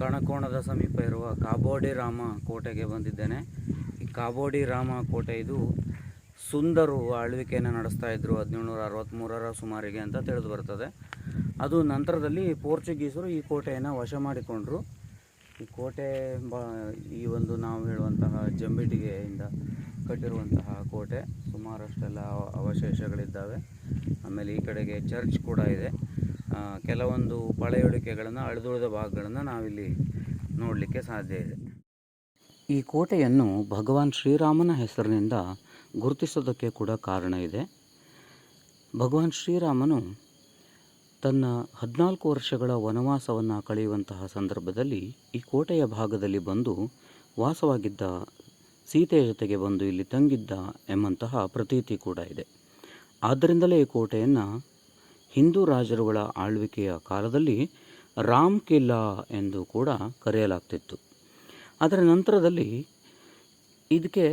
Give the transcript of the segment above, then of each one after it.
ಕಣಕೋಣದ ಸಮೀಪ ಇರುವ ಕಾಬೋಡಿ ರಾಮ ಕೋಟೆಗೆ ಬಂದಿದ್ದೇನೆ. ಈ ಕಾಬೋಡಿ ರಾಮ ಕೋಟೆ ಇದು ಸುಂದರು ಆಳ್ವಿಕೆಯನ್ನು ನಡೆಸ್ತಾ ಇದ್ದರು ಹದಿನೇಳುನೂರ ಅರವತ್ತ್ಮೂರರ ಸುಮಾರಿಗೆ ಅಂತ ತಿಳಿದು ಬರ್ತದೆ. ಅದು ನಂತರದಲ್ಲಿ ಪೋರ್ಚುಗೀಸರು ಈ ಕೋಟೆಯನ್ನು ವಶ ಮಾಡಿಕೊಂಡ್ರು. ಈ ಕೋಟೆ ಬ ಈ ಒಂದು ನಾವು ಹೇಳುವಂತಹ ಜಂಬಿಟಿಗೆಯಿಂದ ಕಟ್ಟಿರುವಂತಹ ಕೋಟೆ, ಸುಮಾರಷ್ಟೆಲ್ಲ ಅವ- ಅವಶೇಷಗಳಿದ್ದಾವೆ. ಆಮೇಲೆ ಈ ಕಡೆಗೆ ಚರ್ಚ್ ಕೂಡ ಇದೆ. ಕೆಲವೊಂದು ಪಳೆಯುಳಿಕೆಗಳನ್ನು ಅಳಿದುಳಿದ ಭಾಗಗಳನ್ನು ನಾವಿಲ್ಲಿ ನೋಡಲಿಕ್ಕೆ ಸಾಧ್ಯ ಇದೆ. ಈ ಕೋಟೆಯನ್ನು ಭಗವಾನ್ ಶ್ರೀರಾಮನ ಹೆಸರಿನಿಂದ ಗುರುತಿಸೋದಕ್ಕೆ ಕೂಡ ಕಾರಣ ಇದೆ. ಭಗವಾನ್ ಶ್ರೀರಾಮನು ತನ್ನ ಹದಿನಾಲ್ಕು ವರ್ಷಗಳ ವನವಾಸವನ್ನು ಕಳೆಯುವಂತಹ ಸಂದರ್ಭದಲ್ಲಿ ಈ ಕೋಟೆಯ ಭಾಗದಲ್ಲಿ ಬಂದು ವಾಸವಾಗಿದ್ದ ಸೀತೆಯ ಜೊತೆಗೆ ಬಂದು ಇಲ್ಲಿ ತಂಗಿದ್ದ ಎಂಬಂತಹ ಪ್ರತೀತಿ ಕೂಡ ಇದೆ. ಆದ್ದರಿಂದಲೇ ಈ ಕೋಟೆಯನ್ನು ಹಿಂದೂ ರಾಜರುಗಳ ಆಳ್ವಿಕೆಯ ಕಾಲದಲ್ಲಿ ರಾಮ್ ಕಿಲ್ಲಾ ಎಂದು ಕೂಡ ಕರೆಯಲಾಗ್ತಿತ್ತು. ಅದರ ನಂತರದಲ್ಲಿ ಇದಕ್ಕೆ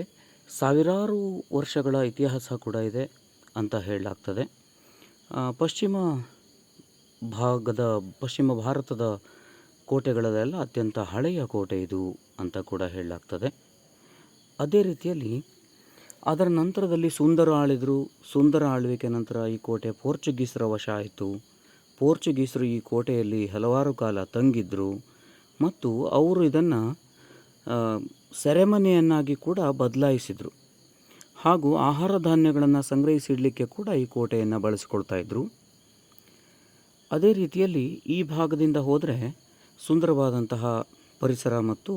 ಸಾವಿರಾರು ವರ್ಷಗಳ ಇತಿಹಾಸ ಕೂಡ ಇದೆ ಅಂತ ಹೇಳಲಾಗ್ತದೆ. ಪಶ್ಚಿಮ ಭಾಗದ, ಪಶ್ಚಿಮ ಭಾರತದ ಕೋಟೆಗಳಲ್ಲೆಲ್ಲ ಅತ್ಯಂತ ಹಳೆಯ ಕೋಟೆ ಇದು ಅಂತ ಕೂಡ ಹೇಳಲಾಗ್ತದೆ. ಅದೇ ರೀತಿಯಲ್ಲಿ ಅದರ ನಂತರದಲ್ಲಿ ಸುಂದರ ಆಳಿದರು ಸುಂದರ ಆಳ್ವಿಕೆ ನಂತರ ಈ ಕೋಟೆ ಪೋರ್ಚುಗೀಸರ ವಶ ಆಯಿತು. ಪೋರ್ಚುಗೀಸರು ಈ ಕೋಟೆಯಲ್ಲಿ ಹಲವಾರು ಕಾಲ ತಂಗಿದ್ದರು ಮತ್ತು ಅವರು ಇದನ್ನು ಸೆರೆಮನೆಯನ್ನಾಗಿ ಕೂಡ ಬದಲಾಯಿಸಿದರು. ಹಾಗೂ ಆಹಾರ ಧಾನ್ಯಗಳನ್ನು ಸಂಗ್ರಹಿಸಿಡಲಿಕ್ಕೆ ಕೂಡ ಈ ಕೋಟೆಯನ್ನು ಬಳಸಿಕೊಳ್ತಾ ಇದ್ದರು ಅದೇ ರೀತಿಯಲ್ಲಿ ಈ ಭಾಗದಿಂದ ಹೋದರೆ ಸುಂದರವಾದಂತಹ ಪರಿಸರ ಮತ್ತು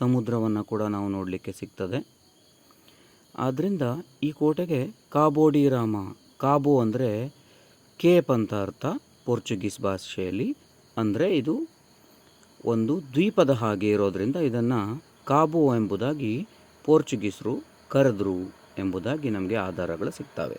ಸಮುದ್ರವನ್ನು ಕೂಡ ನಾವು ನೋಡಲಿಕ್ಕೆ ಸಿಗ್ತದೆ. ಆದ್ದರಿಂದ ಈ ಕೋಟೆಗೆ ಕಾಬೋಡಿ ರಾಮ ಕಾಬೋ ಅಂದರೆ ಕೇಪ್ ಅಂತ ಅರ್ಥ, ಪೋರ್ಚುಗೀಸ್ ಭಾಷೆಯಲ್ಲಿ. ಅಂದರೆ ಇದು ಒಂದು ದ್ವೀಪದ ಹಾಗೆ ಇರೋದರಿಂದ ಇದನ್ನು ಕಾಬೋ ಎಂಬುದಾಗಿ ಪೋರ್ಚುಗೀಸರು ಕರೆದ್ರು ಎಂಬುದಾಗಿ ನಮಗೆ ಆಧಾರಗಳು ಸಿಗ್ತವೆ.